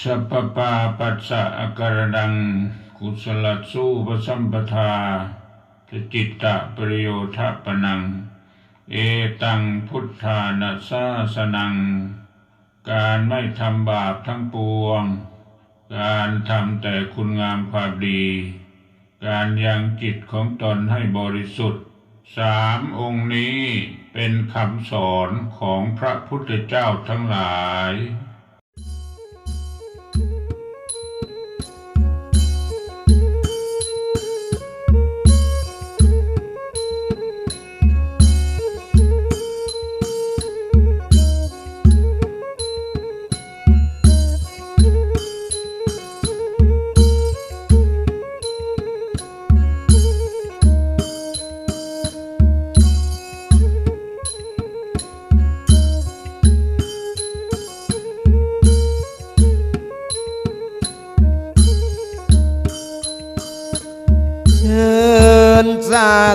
สัพปาปัสสะอาการดังกุศลสู้ปสัมปทาสจิตตะปริโยทะปนัง เอตังพุทธานาสาสนัง การไม่ทำบาปทั้งปวง การทำแต่คุณงามความดี การยังจิตของตนให้บริสุทธิ์สามองค์นี้เป็นคำสอนของพระพุทธเจ้าทั้งหลาย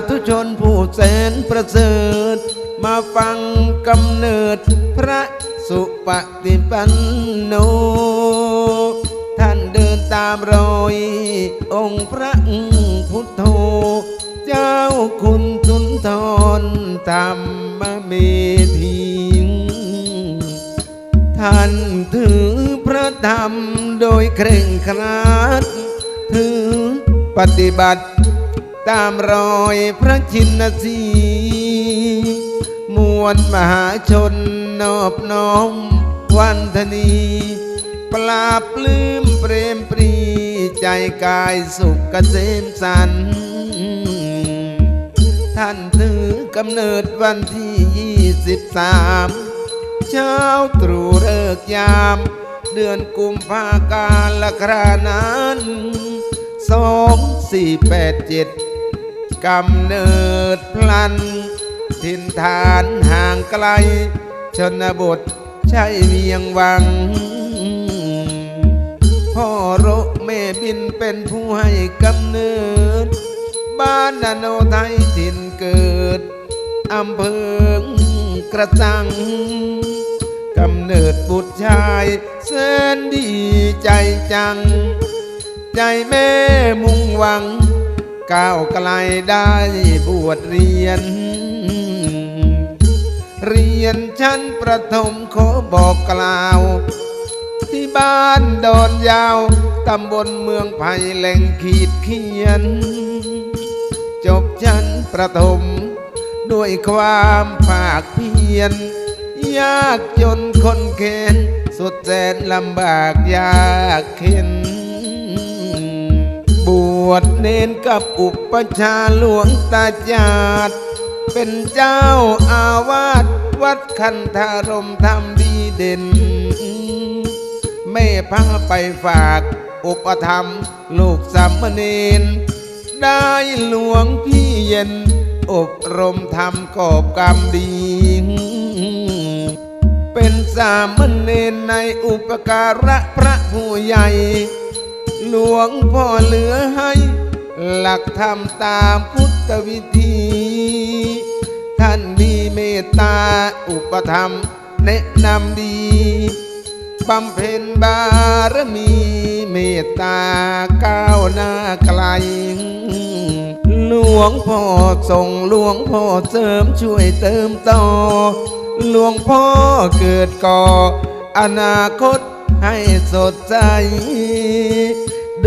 ธุชนผู้แสนประเสริฐ มาฟังกำเนิดพระสุปฏิปันโน ท่านเดินตามรอย องค์พระพุทโธ เจ้าคุณสุนทรธรรมเมธีท่านถือพระธรรมโดยเคร่งครัดถือปฏิบัติ ตามรอยพระชินสีมวลมหาชนนอบน้อมวันธนี ปลาปลื้มเปรมปรีใจกายสุขเกษมสัน ท่านถือกำเนิดวันที่ยี่สิบสามเช้าตรู่เลิกษ์ยาม เดือนกุมภาการละครานั้นสองสี่แปดเจ็ด กำเนิดพลันถิ่นฐานห่างไกล ชนบทใช่เวียงวัง พ่อโรแม่บินเป็นผู้ให้กำเนิด บ้านนาโนไทยถิ่นเกิดอำเภอกระจังกำเนิดบุตรชายแสนดีใจจัง ใจแม่มุ่งหวัง ก้าวไกลได้บวชเรียน เรียนชั้นประถมขอบอกกล่าว ที่บ้านดอนยาว ตำบลเมืองไผ่แหล่งขีดเขียน จบชั้นประถม ด้วยความภาคเพียร ยากจนคนเข็นสุดแสนลำบากยากเข็น วชเน้นกับอุปชาหลวงตาจาดเป็นเจ้าอาวาสวัดคันธารมทำดีเด่นแม่พาไปฝากอุปธรรมลูกสามเณรได้หลวงพี่เย็น อบรมทำกอบกรรมดี เป็นสามเณรในอุปการะพระผู้ใหญ่ หลวงพ่อเหลือให้ หลักธรรมตามพุทธวิธี ท่านมีเมตตาอุปธรรมแนะนำดีบำเพ็ญบารมีเมตตาก้าวหน้าไกล หลวงพ่อส่งหลวงพ่อเสริมช่วยเติมต่อ หลวงพ่อเกิดก่อ อนาคตให้สดใส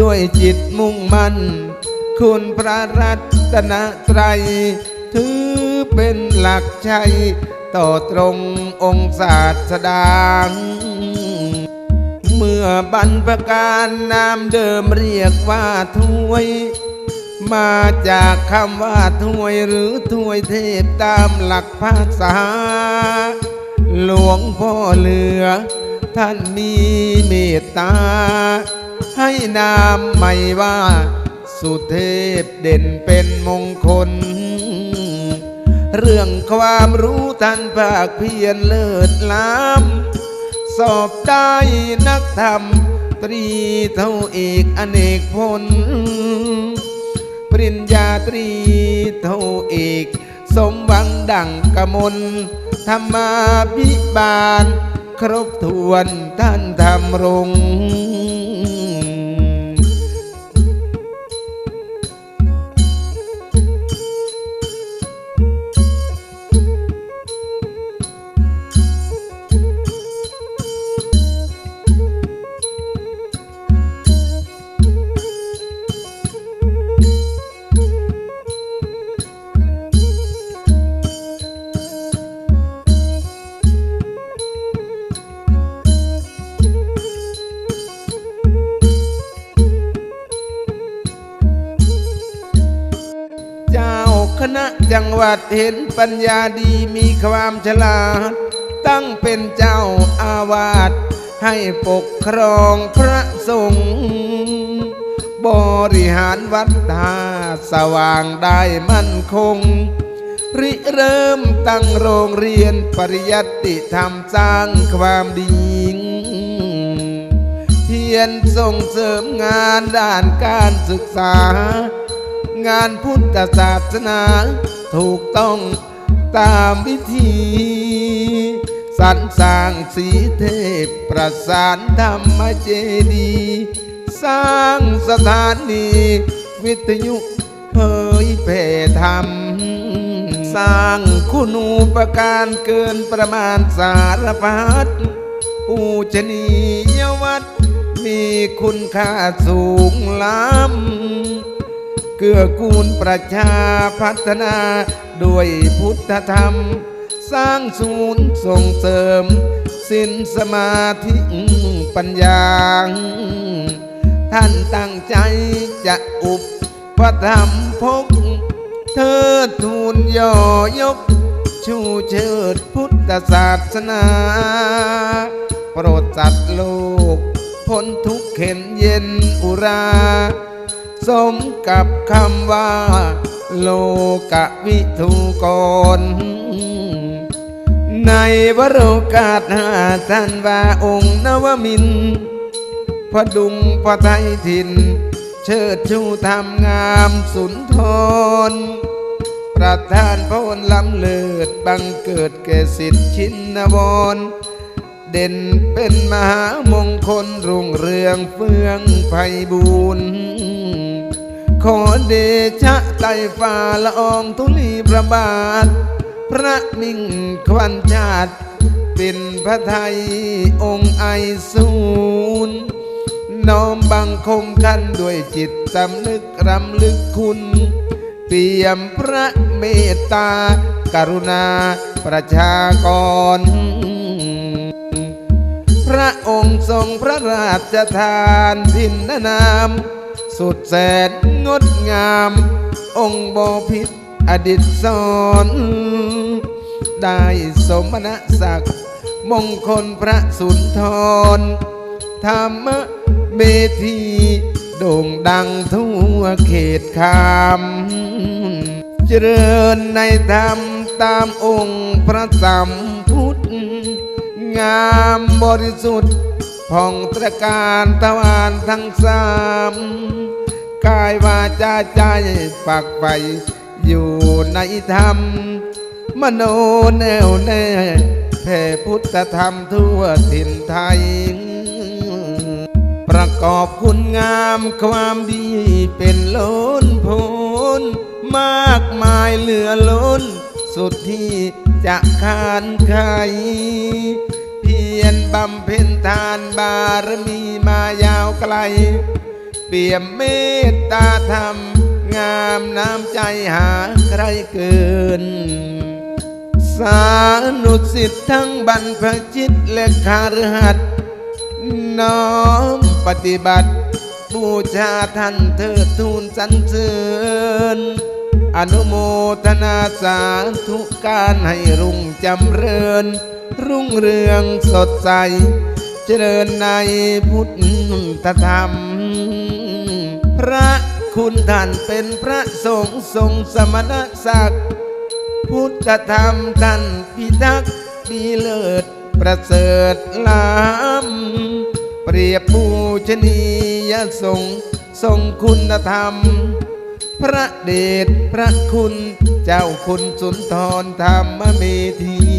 ด้วยจิตมุ่งมั่น คุณพระรัตนตรัย ถือเป็นหลักชัย ต่อตรงองค์ศาสดาเมื่อบรรพการนามเดิมเรียกว่าถวย มาจากคำว่าถวยหรือถวยเทพตามหลักภาษา หลวงพ่อเหลือ ท่านมีเมตตา ให้นามใหม่ว่า สุเทพเด่นเป็นมงคล เรื่องความรู้ท่านภาคเพียรเลิศล้ำสอบได้นักธรรม ตรีเท่าเอกอเนกพล ปริญญาตรีเท่าเอกสมหวังดังกมลธรรมาภิบาล ครบถ้วนท่านทำรมรงเคณะจังหวัดเห็นปัญญาดีมีความฉลาด ตั้งเป็นเจ้าอาวาสให้ปกครองพระสงฆ์บริหารวัดตาสว่างได้มั่นคง ริเริ่มตั้งโรงเรียนปริยัติธรรมสร้างความดีเพียรส่งเสริมงานด้านการศึกษา งานพุทธศาสนา ถูกต้องตามวิธีสรรสร้างสีเทพประสานธรรมเจดีย์สร้างสถานี วิทยุเผยแผ่ธรรม สร้างคุณูปการเกินประมาณสารพัดปูชนียวัดมีคุณค่าสูงล้ำ กื้อกูลประชาพัฒนาด้วยพุทธธรรม สร้างศูนย์ส่งเสริมสินสมาธิปัญญา ท่านตั้งใจจะอุปพระธรรมพก เธอทูลย่อยก ชูเชิดพุทธศาสนา โปรดสัตว์โลกพ้นทุกข์เข็นเย็นอุรา สมกับคำว่า โลกวิทูกร ในวโรกาสหาท่านว่าองค์นวมินทร์พดุงพระไทยถิ่น เชิดชูทำงามสุนทร ประธานพรล้ำเลิศบังเกิดแก่สิทธิชินวรเด่นเป็นมหามงคลรุ่งเรืองเฟื่องไพบูรณ์ ขอเดชะไตฟ้าละอองทุลีพระบาท พระมิ่งควันชาติ เป็นพระไทยองค์ไอสูนน้อมบังคมกันด้วยจิตสำนึกรำลึกคุณเปี่ยมพระเมตตาการุณาประชากร พระองค์ทรงพระราชทานทินนาม สุดแสนงดงาม องค์บพิษอดิตสอนได้สมณศักดิ์มงคลพระสุนทร ธรรมเมธีโด่งดังทั่วเขตคามเจริญในธรรมตามองค์พระสัมพุทธ งามบริสุทธิ์ผ่องตระการทวารทั้งสาม กายวาจาใจฝักใฝ่อยู่ในธรรม มโนแน่วแน่แผ่พุทธธรรมทั่วถิ่นไทย ประกอบคุณงามความดีเป็นล้นพ้นมากมายเหลือล้น สุดที่จะคานไขเพียรบำเพ็ญทานบารมีมายาวไกล ปี่ยมเมตตาธรรม งามน้ำใจหาใครเกิน สานุสิทธิ์ทั้งบรรพชิตและคารหัดน้อมปฏิบัติ บูชาท่านเทิดทูนสรรเสริญ อนุโมทนาสาธุการให้รุ่งจำเริญ รุ่งเรืองสดใส เจริญในพุทธธรรม พระคุณท่านเป็นพระสงฆ์ทรงสมณศักดิ์พุทธธรรมท่านพิทักษ์ดีเลิศประเสริฐล้ำเปรียบปูชนียสงฆ์ทรงคุณธรรม พระเดชพระคุณเจ้าคุณสุนทรธรรมเมธี